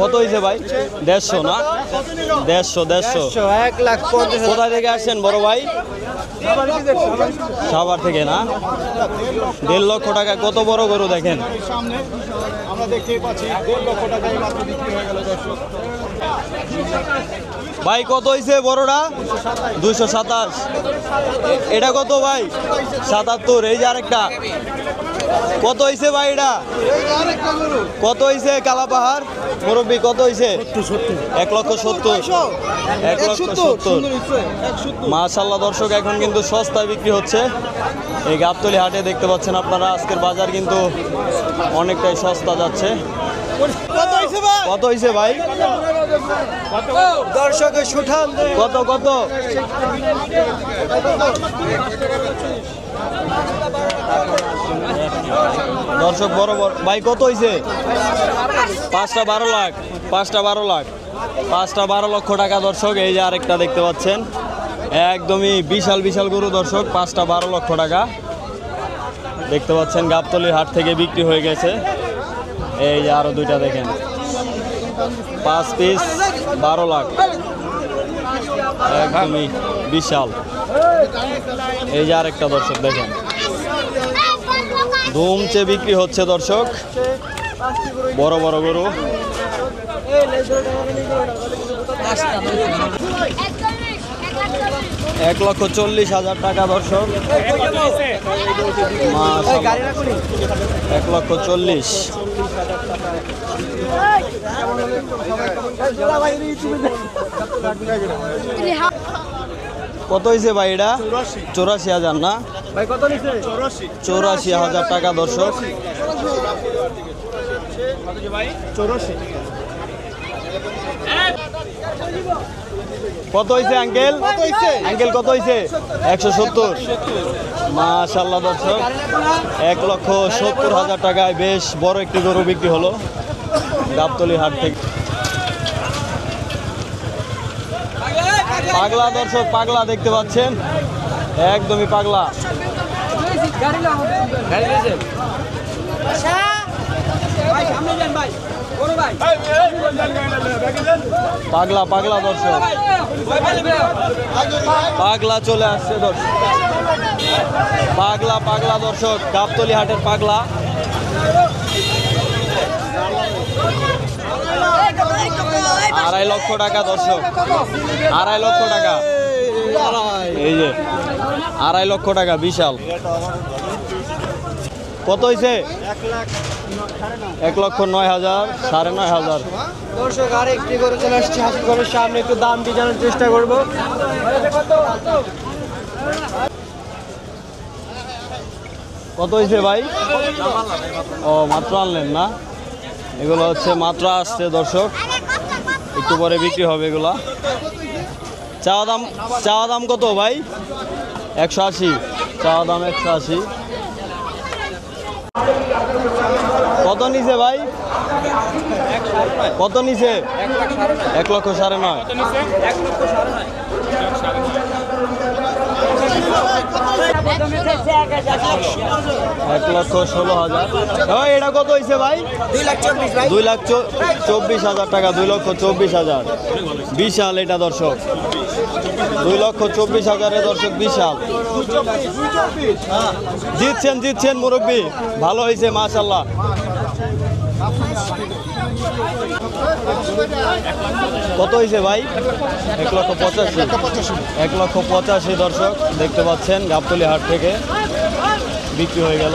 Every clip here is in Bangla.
কত হয়েছে ভাই? দেড়শো না? দেড়শো দেড়শো। এক লাখ পঞ্চাশ থেকে আসছেন বড় ভাই? থেকে না? দেড় লক্ষ টাকা কত বড় গরু দেখেন? ভাই কত হয়েছে বড়টা? দুইশো সাতাশ। এটা কত ভাই? সাতাত্তর এই যে আরেকটা। কত হয়েছে ভাই এটা? কত হয়েছে কালাপাহাড়? মুরব্বী কত হয়েছে এক লক্ষ সত্তর। এক লক্ষ সত্তর। মাশাল্লাহ দর্শক এখন কিন্তু সস্তায় বিক্রি হচ্ছে। এই গাবতলি হাটে দেখতে পাচ্ছেন আপনারা আজকের বাজার কিন্তু অনেকটাই সস্তা যাচ্ছে। কত হয়েছে ভাই? দর্শকের সুঠামদের কত কত? দর্শক বড় বড় ভাই, কত হয়েছে পাঁচটা বারো লাখ, পাঁচটা বারো লাখ, পাঁচটা বারো লক্ষ টাকা দর্শক, এই যে আরেকটা দেখতে পাচ্ছেন। একদমই বিশাল বিশাল গরু দর্শক, পাঁচটা বারো লক্ষ টাকা। দেখতে পাচ্ছেন, গাবতলির হাট থেকে বিক্রি হয়ে গেছে। এই যে আরও দুইটা দেখেন। পাঁচ পিস, বারো লাখ। একদমই বিশাল। এই যে আরেকটা দর্শক, দেখেন। ধুমচে বিক্রি হচ্ছে, দর্শক। বড় বড় গরু। এক লক্ষ চল্লিশ হাজার টাকা, দর্শক। এক লক্ষ চল্লিশ। কত হয়েছে ভাই এটা? চৌরাশি হাজার না? চৌরাশি হাজার টাকা দর্শক। কত হয়েছে আঙ্কেল? আঙ্কেল কত হয়েছে একশো সত্তর। মাশাল্লাহ দর্শক এক লক্ষ সত্তর হাজার টাকায় বেশ বড় একটি গরু বিক্রি হলো। গাবতলি হাট থেকে। পাগলা দর্শক, পাগলা দেখতে পাচ্ছেন? একদমই পাগলা। পাগলা পাগলা দর্শক। পাগলা চলে আসছে দর্শক। পাগলা পাগলা দর্শক, গাবতলি হাটের পাগলা। আড়াই লক্ষ টাকা দর্শক। আড়াই লক্ষ টাকা। এই যে আড়াই লক্ষ টাকা বিশাল। কত হয়েছে এক লক্ষ নয় হাজার সাড়ে নয় হাজার। দর্শক আর একটি করে চলে আসছে হাসি ঘরের সামনে। একটু দামটি জানার চেষ্টা করব। কত হয়েছে ভাই? ও মাত্র আনলেন না? এগুলো হচ্ছে মাত্র আসছে দর্শক। একটু পরে বিক্রি হবে এগুলা। চাওয়া দাম চাওয়া দাম কত ভাই? একশো আশি। চাওয়া দাম একশো আশি। কত নিছে ভাই? কত নিছে? এক লক্ষ সাড়ে নয়। এক লক্ষ ষোলো হাজার। এটা কত হয়েছে ভাই? দুই লাখ চব্বিশ হাজার টাকা, দুই লক্ষ চব্বিশ হাজার। বিশাল এটা দর্শক। দুই লক্ষ চব্বিশ হাজারে দর্শক, বিশাল। জিতছেন জিতছেন মুরব্বী। ভালো হয়েছে মাশাল্লাহ। কত হয়েছে ভাই? এক লক্ষ পঁচাশি। এক লক্ষ পঁচাশি দর্শক, দেখতে পাচ্ছেন গাবতলি হাট থেকে বিক্রি হয়ে গেল।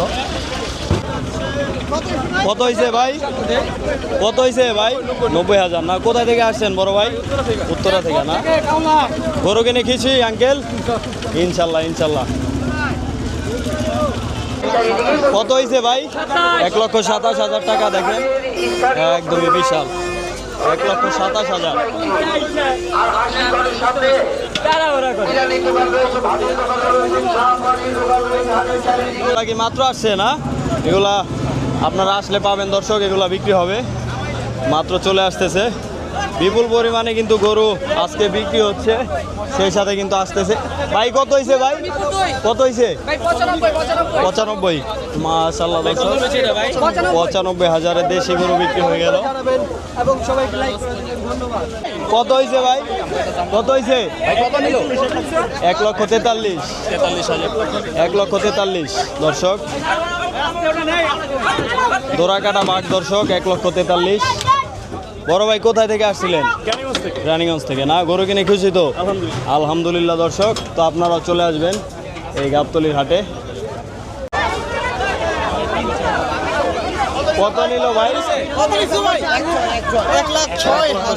কত হয়েছে ভাই? কত হয়েছে ভাই? নব্বই হাজার না? কোথায় থেকে আসছেন বড় ভাই? উত্তরা থেকে না? গরু কিনে খেয়েছি আঙ্কেল? ইনশাল্লাহ ইনশাল্লাহ। কত হয়েছে ভাই? এক লক্ষ সাতাশ হাজার টাকা দেখেন। একদমই বিশাল। এক লক্ষ সাতাশ হাজার। এগুলা কি মাত্র আসছে না? এগুলা আপনারা আসলে পাবেন দর্শক, এগুলা বিক্রি হবে। মাত্র চলে আসতেছে। বিপুল পরিমাণে কিন্তু গরু আজকে বিক্রি হচ্ছে। সেই সাথে কিন্তু আসতেছে। ভাই কত হয়েছে ভাই? কত হয়েছে পঁচানব্বই মাশাল্লাহ পঁচানব্বই। হাজারের দেশি গরু বিক্রি হয়ে গেল। কত হয়েছে ভাই? কত হয়েছে এক লক্ষ তেতাল্লিশ। এক লক্ষ তেতাল্লিশ দর্শক। দোরাকাটা বাঘ দর্শক এক লক্ষ তেতাল্লিশ। বড় ভাই কোথায় থেকে আসছিলেন? রানীগঞ্জ থেকে। না গরু কিনে খুশি তো? আলহামদুলিল্লাহ। দর্শক। তো আপনারা চলে আসবেন এই গাবতলির হাটে। কত নিল ভাই?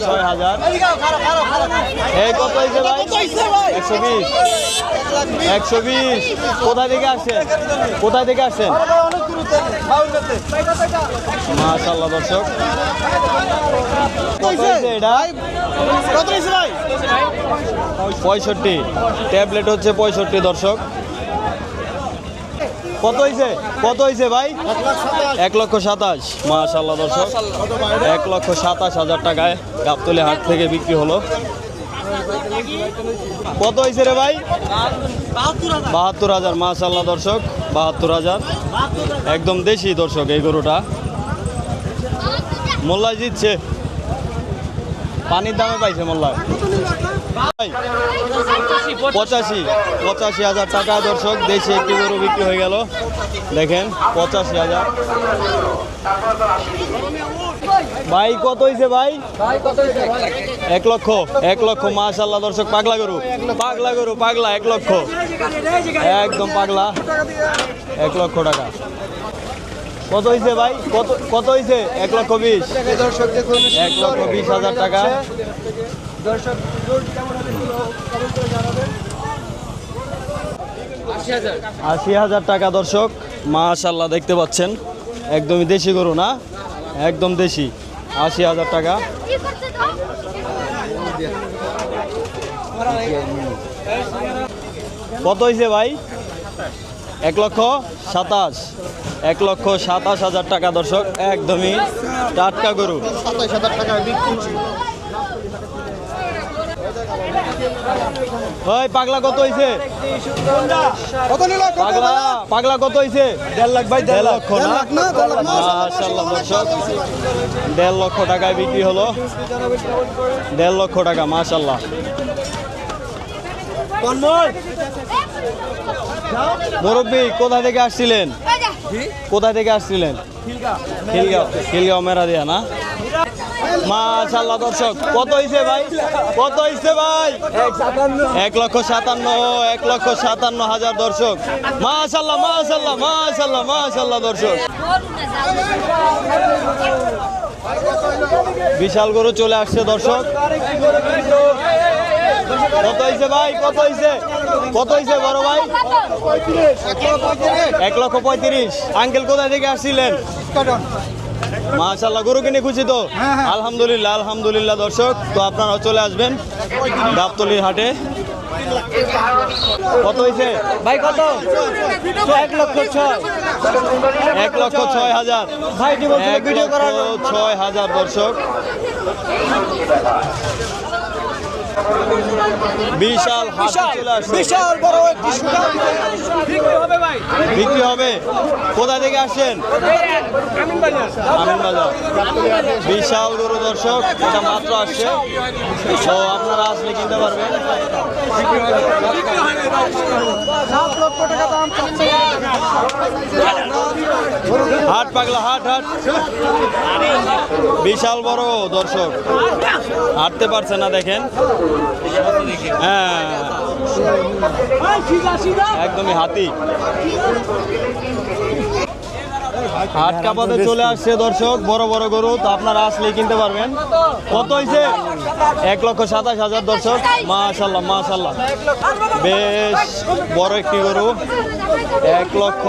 ছয় হাজার। এই কত হয়েছে ভাই? একশো বিশ। একশো বিশ। কোথায় থেকে আসছেন কোথায় থেকে আসছেন মাশাল্লাহ দর্শক। পঁয়ষট্টি। ট্যাবলেট হচ্ছে পঁয়ষট্টি দর্শক। কত হয়েছে কত হয়েছে ভাই? এক লক্ষ সাতাশ। মাশাল্লাহ দর্শক। এক লক্ষ সাতাশ হাজার টাকায় গাবতলি হাট থেকে বিক্রি হলো। কত হয়েছে রে ভাই? বাহাত্তর হাজার মাশাল্লাহ দর্শক। বাহাত্তর হাজার। একদম দেশি, দর্শক, এই গরুটা। মোল্লাই জিতছে। পানির দামে পাইছে মোল্লা পঁচাশি পঁচাশি হাজার টাকা, দর্শক, দেশে একটি গরু বিক্রি হয়ে গেল। দেখেন, পঁচাশি হাজার। ভাই, কত হয়েছে ভাই? এক লক্ষ এক লক্ষ মাশাল্লাহ দর্শক, পাগলা গরু। পাগলা গরু, পাগলা, এক লক্ষ। একদম পাগলা। এক লক্ষ টাকা। কত হয়েছে ভাই? কত কত হয়েছে এক লক্ষ বিশ। এক লক্ষ বিশ হাজার টাকা। দর্শক কেমন হবে কমেন্ট করে জানাবেন। আশি হাজার। টাকা দর্শক মাশাল্লাহ দেখতে পাচ্ছেন। একদমই দেশি গরু না? একদম দেশি। আশি হাজার টাকা। কত হয়েছে ভাই? এক লক্ষ সাতাশ। এক লক্ষ সাতাশ হাজার টাকা দর্শক একদমই টাটকা গরু। সাতাইশ হাজার টাকা ওই পাগলা কত হয়েছে কত নিল পাগলা পাগলা কত হয়েছে দেড় লাখ ভাই দেড় লক্ষ দেড় লক্ষ টাকায় বিক্রি হলো। দেড় লক্ষ টাকা মাশাল্লাহ মুরব্বী কোথা থেকে আসছিলেন? কোথা থেকে আসছিলেন? খিলগাঁও। খিলগাঁও মেরা দিয়া না? মাশাল্লাহ দর্শক, কত হয়েছে ভাই? কত হয়েছে ভাই? এক লক্ষ সাতান্ন, এক লক্ষ সাতান্ন হাজার দর্শক। মাশাল্লাহ মাশাল্লাহ মাশাল্লাহ মাশাল্লাহ দর্শক। বিশাল গরু চলে আসছে, দর্শক। কত হয়েছে ভাই? কত হয়েছে কত হয়েছে বড় ভাই? এক লক্ষ পঁয়ত্রিশ। আঙ্কেল কোথায় থেকে আসছিলেন? মাশাল্লাহ গরু কিনে খুশি তো? আলহামদুলিল্লাহ আলহামদুলিল্লাহ দর্শক। তো আপনারা চলে আসবেন গাবতলির হাটে। কত হয়েছে? ভাই কত? এক লক্ষ ছয়। এক লক্ষ ছয় হাজার। ভাই এক ভিডিও করার ছয় হাজার দর্শক। বিশাল বিশাল বড় একটি বিক্রি হবে কোথা থেকে আসছেন? আমিন বিশাল গরু দর্শক এটা মাত্র আসছে। তো আপনারা আসলে কিনতে পারবেন। হাট পাগলা হাট হাট। বিশাল বড় দর্শক। হাঁটতে পারছে না দেখেন। হ্যাঁ। একদমই হাতি। হাট কাপাতে চলে আসছে দর্শক, বড় বড় গরু। তো আপনারা আসলেই কিনতে পারবেন। কত হয়েছে এক লক্ষ সাতাশ হাজার দর্শক। মাশাল্লাহ মাশাল্লাহ। বেশ বড় একটি গরু। এক লক্ষ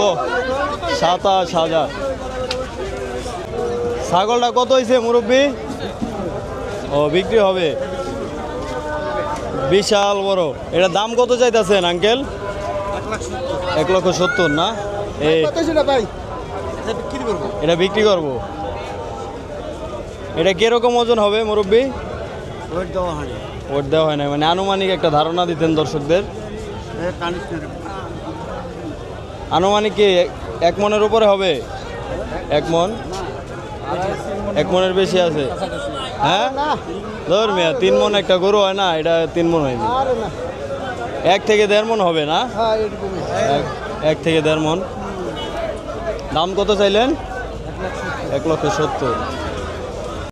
সাতাশ হাজার। ছাগলটা কত হয়েছে মুরব্বী? ও বিক্রি হবে। বিশাল বড়। এটা দাম কত চাইতেছেন আঙ্কেল? এক লক্ষ সত্তর না? এই কত ছিল ভাই? এটা বিক্রি করব। এটা কীরকম ওজন হবে মুরব্বী? দেওয়া হয় ওট দেওয়া হয় না মানে আনুমানিক একটা ধারণা দিতেন দর্শকদের। আনুমানিক কি এক- এক মনের উপরে হবে? এক মন? এক মনের বেশি আছে। হ্যাঁ? ধর মিয়া তিন মন একটা গরু হয় না এটা তিন মন হয়নি এক থেকে দেড় মন হবে না? হ্যাঁ এক এক থেকে দেড় মন। দাম কত চাইলেন? এক লক্ষ সত্তর।